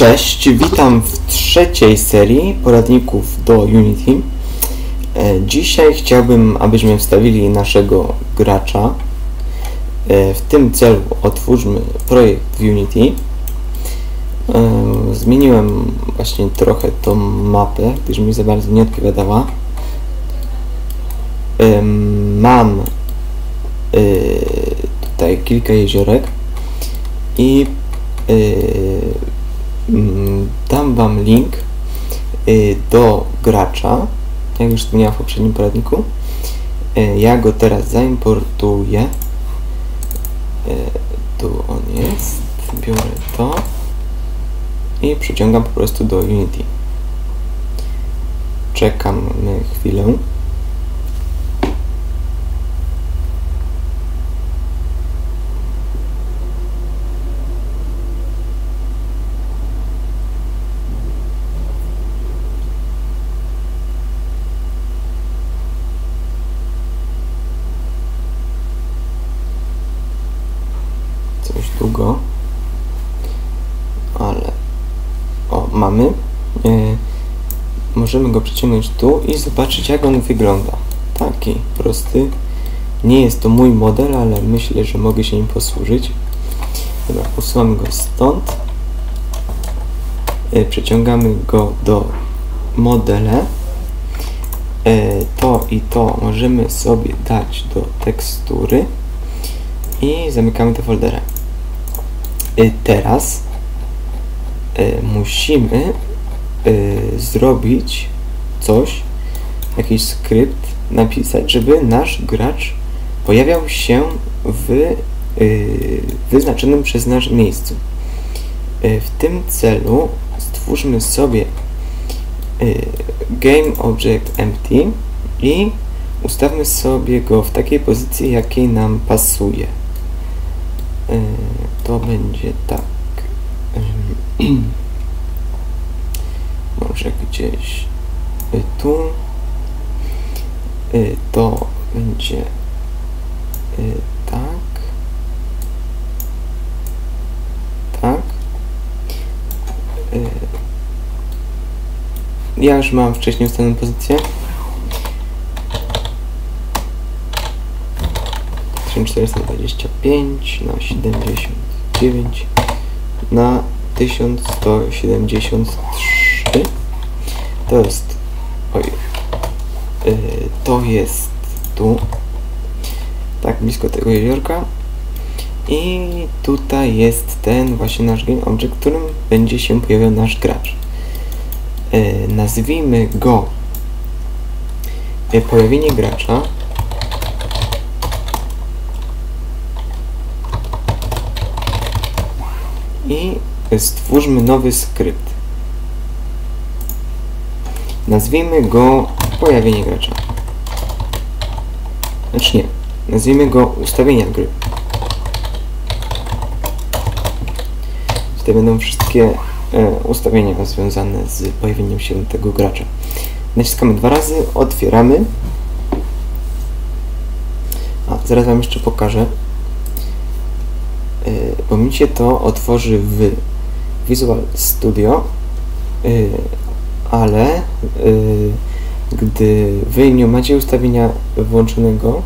Cześć, witam w trzeciej serii poradników do Unity. E, Dzisiaj chciałbym, abyśmy wstawili naszego gracza. E, W tym celu otwórzmy projekt w Unity. E, Zmieniłem właśnie trochę tą mapę, gdyż mi za bardzo nie odpowiadała. Mam tutaj kilka jeziorek i dam Wam link y, do gracza, jak już wspomniałem w poprzednim poradniku. Y, Ja go teraz zaimportuję. Y, Tu on jest. Biorę to i przyciągam po prostu do Unity. Czekam chwilę. coś długo, ale o, mamy. E, możemy go przyciągnąć tu i zobaczyć jak on wygląda. Taki prosty. Nie jest to mój model, ale myślę, że mogę się nim posłużyć. Dobra, usuwamy go stąd. E, przeciągamy go do modele. E, to i to możemy sobie dać do tekstury i zamykamy te foldery. Y, Teraz y, musimy y, zrobić coś, jakiś skrypt napisać, żeby nasz gracz pojawiał się w wyznaczonym przez nas miejscu. W tym celu stwórzmy sobie game object empty i ustawmy sobie go w takiej pozycji, jakiej nam pasuje. E, to będzie tak. Może gdzieś e, tu. E, to będzie tak. Tak. Ja już mam wcześniej ustawioną pozycję. 1425 na 79 na 1173 to jest oj, yy, to jest tu. Tak blisko tego jeziorka. I tutaj jest ten właśnie nasz game object, którym będzie się pojawiał nasz gracz. Yy, nazwijmy go yy, pojawienie gracza. I stwórzmy nowy skrypt. Nazwijmy go pojawienie gracza. Znaczy nie, nazwijmy go ustawienia gry. Tutaj będą wszystkie e, ustawienia związane z pojawieniem się tego gracza. Naciskamy dwa razy, otwieramy. A, zaraz Wam jeszcze pokażę, bo mi się to otworzy w Visual Studio, ale gdy Wy nie macie ustawienia włączonego,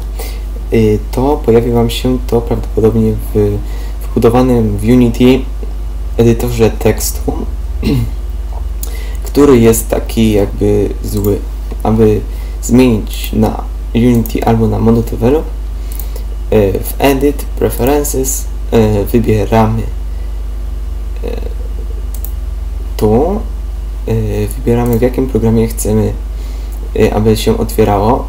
to pojawi Wam się to prawdopodobnie w wbudowanym w Unity edytorze tekstu, który jest taki jakby zły. Aby zmienić na Unity albo na Mono Develop, w Edit, Preferences wybieramy tu, wybieramy w jakim programie chcemy, aby się otwierało.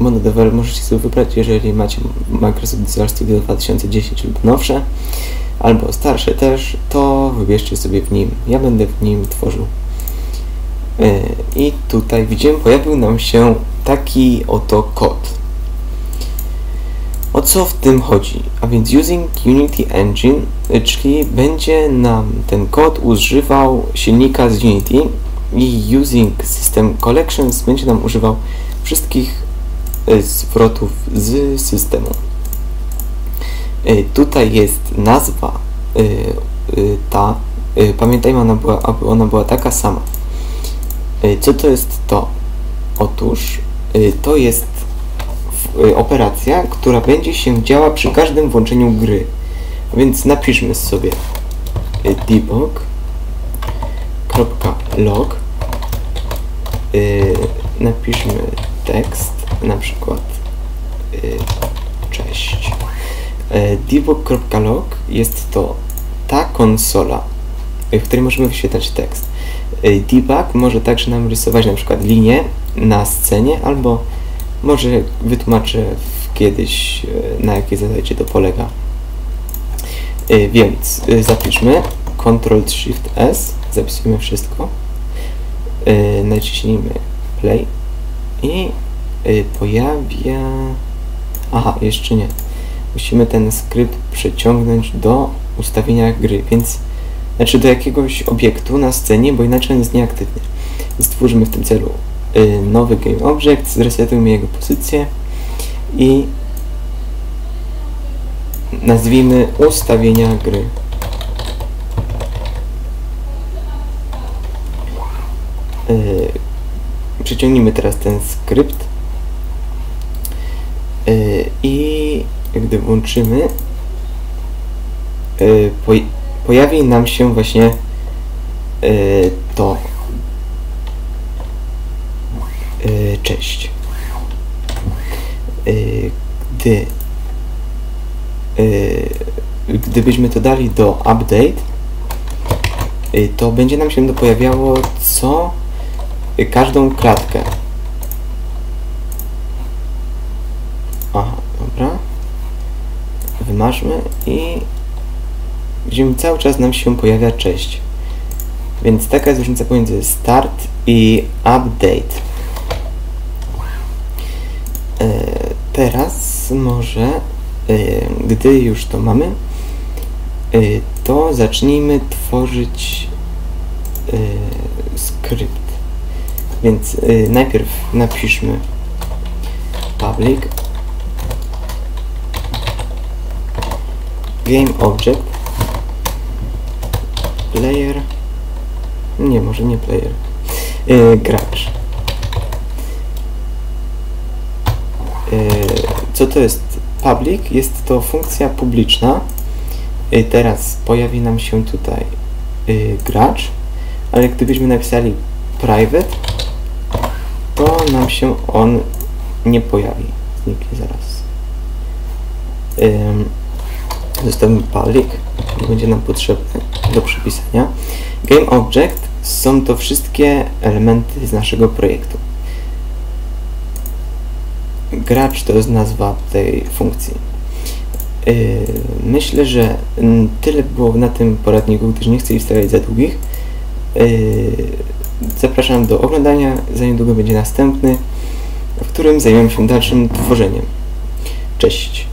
MonoDevelop możecie sobie wybrać, jeżeli macie Microsoft Visual Studio 2010 lub nowsze, albo starsze też, to wybierzcie sobie w nim. Ja będę w nim tworzył. I tutaj widzimy, pojawił nam się taki oto kod. O co w tym chodzi? A więc using Unity Engine, czyli będzie nam ten kod używał silnika z Unity i using System Collections będzie nam używał wszystkich zwrotów z systemu. Tutaj jest nazwa ta y, pamiętajmy, ona była, aby ona była taka sama. Y, co to jest to? Otóż y, to jest y, operacja, która będzie się działa przy każdym włączeniu gry. Więc napiszmy sobie y, debug.log y, napiszmy tekst, na przykład y, cześć. Y, debug.log jest to ta konsola, y, w której możemy wyświetlać tekst. Y, Debug może także nam rysować na przykład linię na scenie, albo może wytłumaczę kiedyś y, na jakiej zasadzie to polega. Y, Więc y, zapiszmy Ctrl Shift S, zapisujemy wszystko, naciśnijmy play i pojawia... Aha, jeszcze nie. Musimy ten skrypt przeciągnąć do ustawienia gry, więc znaczy do jakiegoś obiektu na scenie, bo inaczej on jest nieaktywny. Stwórzmy w tym celu nowy game object, zresetujmy jego pozycję i nazwijmy ustawienia gry. Yy, Przeciągnijmy teraz ten skrypt yy, i gdy włączymy, yy, poj pojawi nam się właśnie yy, to. Yy, Cześć. Yy, Gdy yy, gdybyśmy to dali do update, yy, to będzie nam się to pojawiało co każdą klatkę. Aha, dobra. Wymarzmy i widzimy cały czas nam się pojawia cześć. Więc taka jest różnica pomiędzy start i update. E, teraz może, e, gdy już to mamy, e, to zacznijmy tworzyć e, skrypt. Więc najpierw napiszmy public game object player. Nie, może nie player. Gracz E, co to jest public? Jest to funkcja publiczna. E, Teraz pojawi nam się tutaj e, gracz, ale gdybyśmy napisali private, to nam się on nie pojawi. Zniknie zaraz. Zostawimy public, będzie nam potrzebny do przypisania. Game Object są to wszystkie elementy z naszego projektu. Gracz to jest nazwa tej funkcji. Yy, Myślę, że tyle było na tym poradniku, gdyż nie chcę ich stawiać za długich. Yy, Zapraszam do oglądania, za niedługo będzie następny, w którym zajmiemy się dalszym tworzeniem. Cześć!